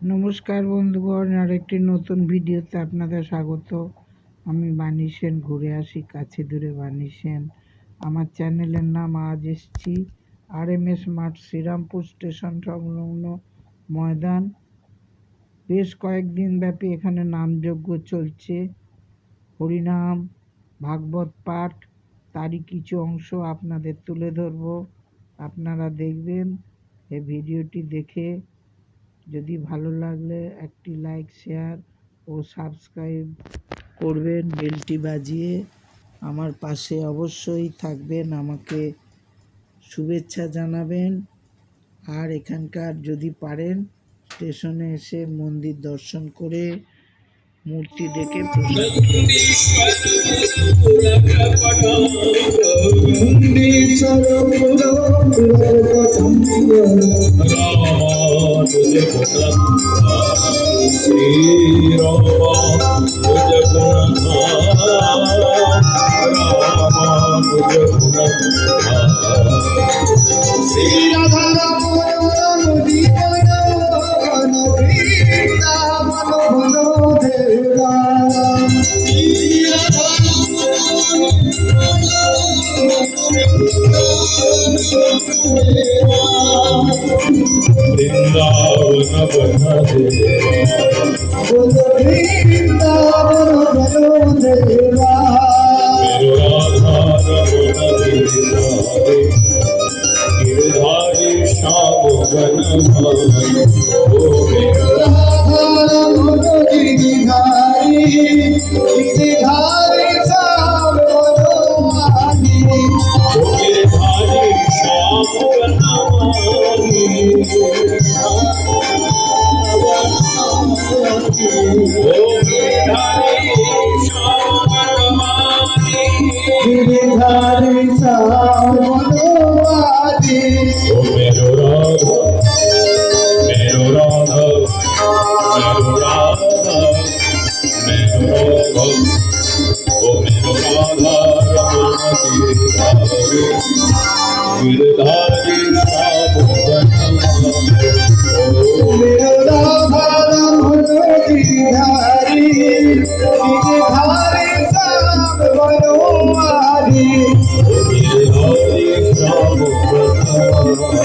নমস্কার বন্ধুগণ, আরেকটি নতুন ভিডিওতে আপনাদের স্বাগত। আমি বাণী সেন, ঘুরে আসি কাছে দূরে বাণী সেন। আমার চ্যানেলের নাম আজ এসছি আর এম এস মাঠ, শ্রীরামপুর স্টেশন সংলগ্ন ময়দান। বেশ কয়েকদিন ব্যাপী এখানে নামযজ্ঞ চলছে। হরিনাম, ভাগবত পাঠ, তারই কিছু অংশ আপনাদের তুলে ধরব। আপনারা দেখবেন এই ভিডিওটি দেখে যদি ভালো লাগলে একটি লাইক শেয়ার ও সাবস্ক্রাইব করবেন। বেলটি বাজিয়ে আমার পাশে অবশ্যই থাকবেন। আমাকে শুভেচ্ছা জানাবেন। আর এখানকার যদি পারেন, স্টেশনে এসে মন্দির দর্শন করে মূর্তি ডেকে প্রসাদ श्रीराम भुज गुण राम गिरधारी श्याम गन ओ गन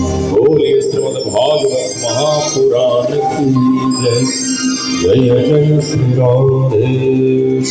बोलिए श्रीमद भागवत महापुराण की जय। जय जय श्री राधे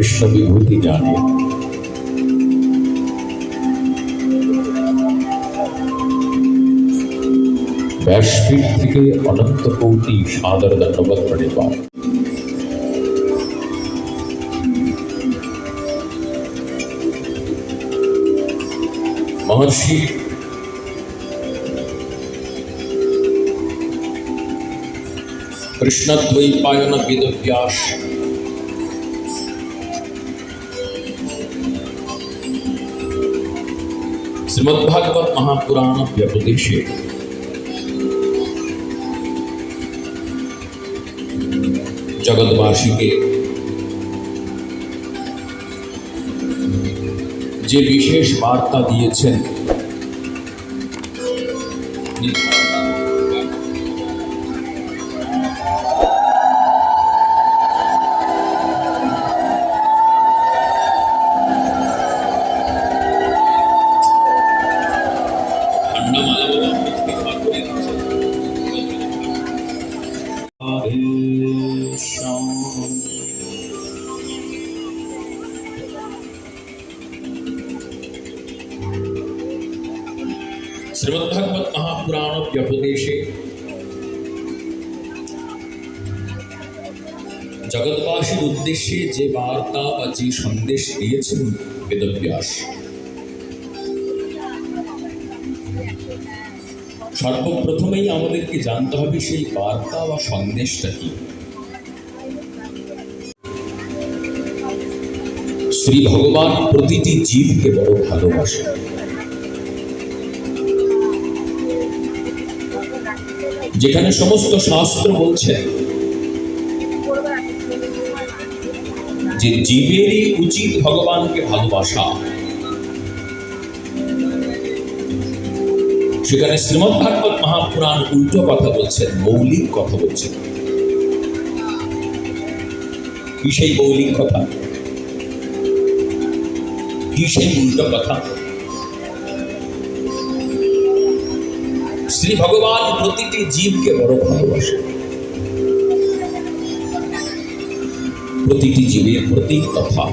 কৃষ্ণ বিভূতি জানে ব্যাসপীঠ থেকে অনন্ত কোটি সাদর দণ্ডবত প্রণিপাত মহর্ষি কৃষ্ণদ্বৈপায়ন বেদব্যাস শ্রীমদ্ভাগবত মহাপুরাণ ব্যপদেশে জগৎবাসীকে যে বিশেষ বার্তা দিয়েছেন ব্যপদেশে জগৎবাসীর উদ্দেশ্যে যে বার্তা বা যে সন্দেশ দিয়েছেন বেদব্যাস, সর্বপ্রথমেই আমাদেরকে জানতে হবে সেই বার্তা বা সন্দেশটা কি। শ্রী ভগবান প্রতিটি জীবকে বড় ভালোবাসেন। যেখানে সমস্ত শাস্ত্র বলছে, যে জীবেরই উচিত ভগবানকে ভালোবাসা। সেখানে শ্রীমদ ভাগবত মহাপুরাণ উল্টো কথা বলছেন মৌলিক কথা বলছেন কি সেই মৌলিক কথা? কি সেই উল্টো কথা? শ্রী ভগবান প্রতিটি জীবকে বড় ভালোবাসে। প্রতিটি জীবের প্রতি তথা।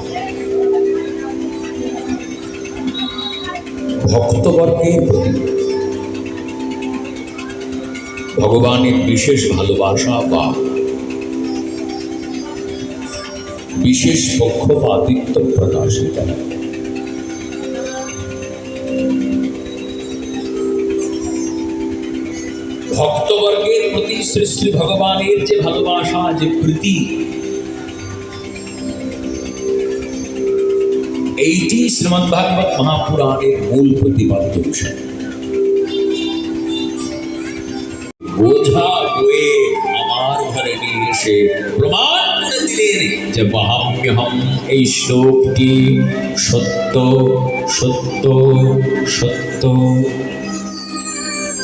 ভক্তবর্গের প্রতি ভগবানের বিশেষ ভালোবাসা বা বিশেষ পক্ষপাতিত্ব প্রকাশিত হয় ভক্তবর্গের প্রতি শ্রী শ্রী ভগবানের যে ভালোবাসা, যে প্রীতি, এইটি শ্রীমদ ভাগবত মহাপুরাণের মূল প্রতিপাদ্য বিষয়। বোঝা বয়ে আমার ঘরে নিয়ে এসে প্রমাণ করে দিলেন যে এই শ্লোকটি সত্য সত্য সত্য।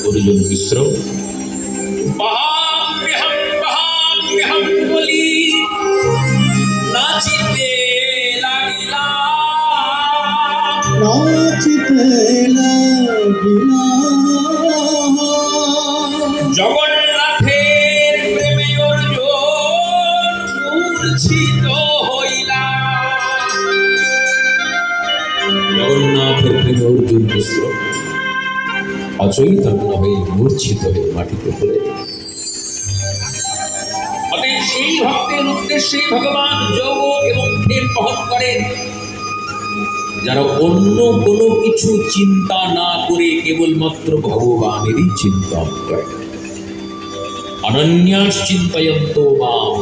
অর্জুন মিশ্র। জগন্নাথের প্রেমে অর্জুন মূর্ছিত হইলা। জগন্নাথের প্রেমে অর্জুন মিশ্র। মূর্ছিত হয়ে মাটিতে পড়ে। সেই ভক্তের উদ্দেশ্যে ভগবান যোগ এবং বহন করেন। যারা অন্য কোনো কিছু চিন্তা না করে কেবলমাত্র ভগবানেরই চিন্তন করে অনন্যাস চিন্তয়ন্ত মাম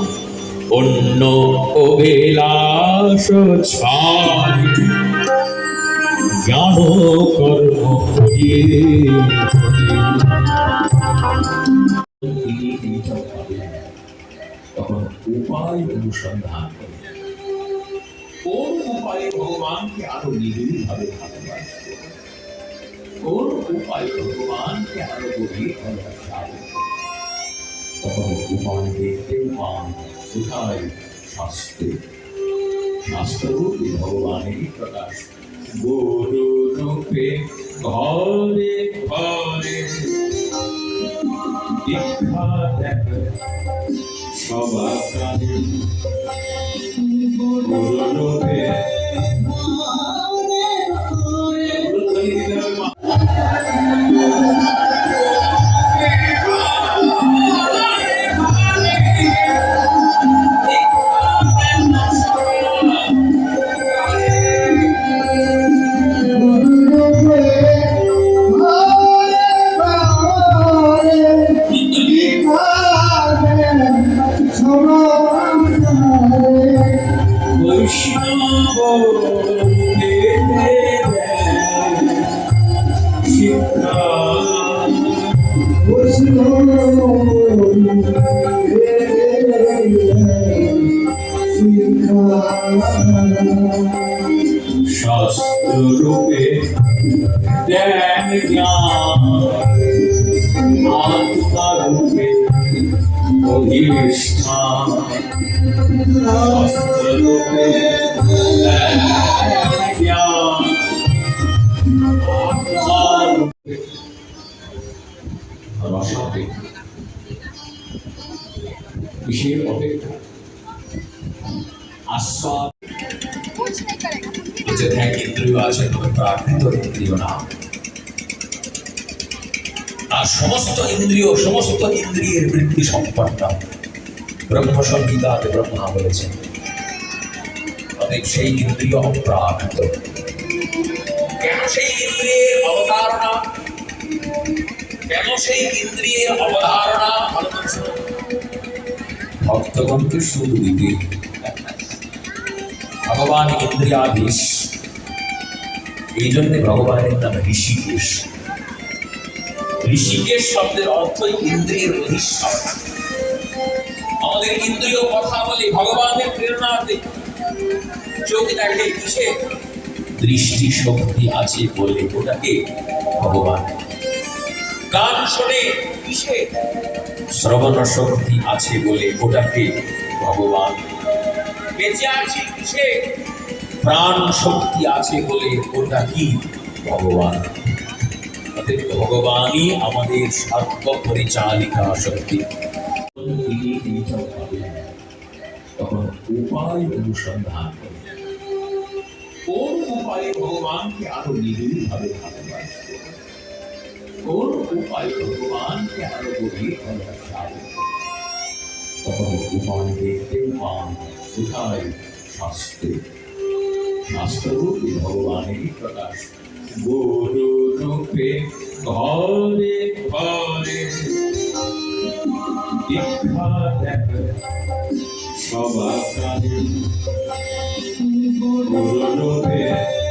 অন্য অভিলাষ জ্ঞান কর্ম তখন উপায় অনুসন্ধান করেন কোন উপায়ে ভগবানকে আরও নিবিড়ভাবে ভালোবাসবো কোন উপায়ে ভগবানকে আরও গভীর ভালোবাসবো তখন উপায় দেখতে পান কোথায় শাস্ত্রে? শাস্ত্ররূপে ভগবানেরই প্রকাশ। গুরু রূপে ঘরে ঘরে। দীক্ষা দেখ সবার কানে গুরু শাস্ত্র রূপে জ্ঞান জ্ঞান আত্মা রূপে অধিষ্ঠান শাস্ত্র রূপে জ্ঞান জ্ঞান আত্মা কিসের অপেক্ষা আস্বাদ আছে, তবে প্রার্থিত ইন্দ্রিয় না। আর সমস্ত ইন্দ্রিয়, সমস্ত ইন্দ্রিয়ের বৃত্তি সম্পন্ন। ব্রহ্মসংহিতাতে ব্রহ্মা বলেছেন অনেক সেই ইন্দ্রিয় অপ্রাকৃত। কেন সেই ইন্দ্রিয়ের অবতারণা? কেন সেই ইন্দ্রিয়ের অবধারণা? ভক্তগণকে সুবিধি ভগবান ইন্দ্রিয়াধীশ। এই জন্য ভগবানের নাম ঋষিকেশ। ঋষিকেশ শব্দের অর্থই ইন্দ্রিয়ের অধীশ্বর আমাদের ইন্দ্রিয় কথা বলে ভগবানের প্রেরণাতে চোখ দেখে কিসে? দৃষ্টি শক্তি আছে বলে ওটাকে ভগবান গান শোনে কিসে? শ্রবণ শক্তি আছে বলে ওটাকে ভগবান বেঁচে আছি প্রাণ শক্তি আছে বলে ওটা কি? ভগবান। ভগবানই আমাদের সর্ব পরিচালিকা শক্তি। তখন উপায় অনুসন্ধান করেন। কোন উপায়ে ভগবানকে আরও কোন ভগবানকে আরও তখন উপায় দেখতে পান কোথায় শাস্ত্রে শাস্ত্ররূপে ভগবানেরই প্রকাশ। গুরু রূপে ঘরে ঘরে। দীক্ষা দেখ সবার কানে গুরু রূপে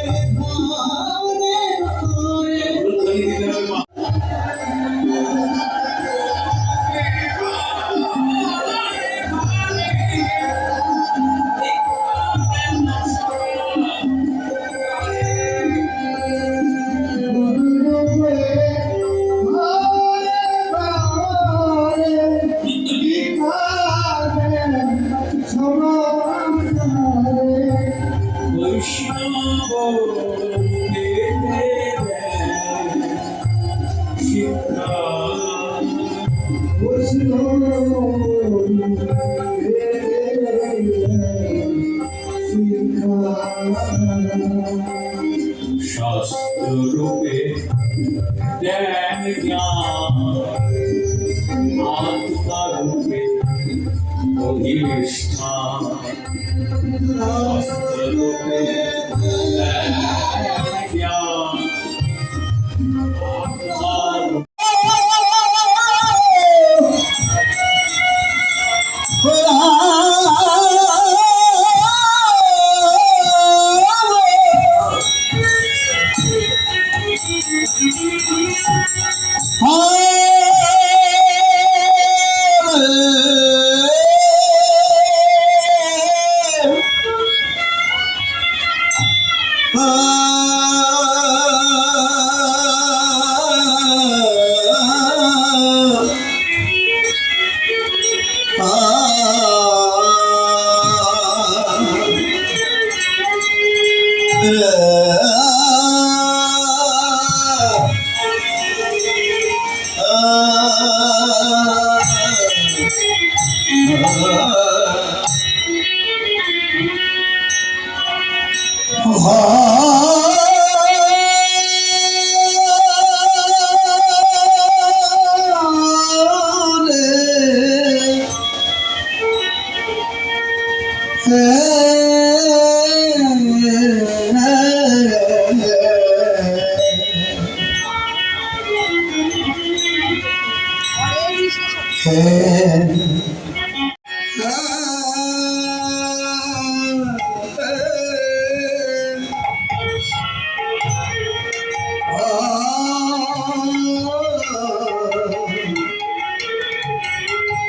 回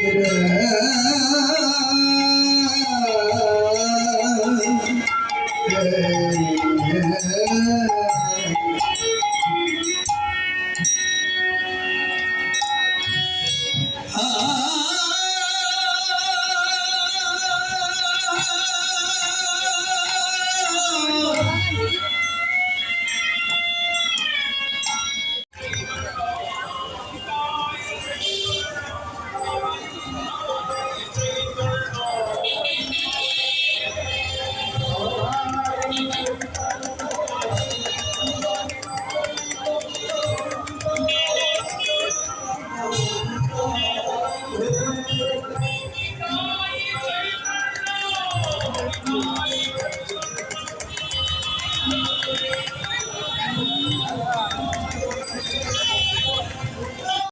Hey.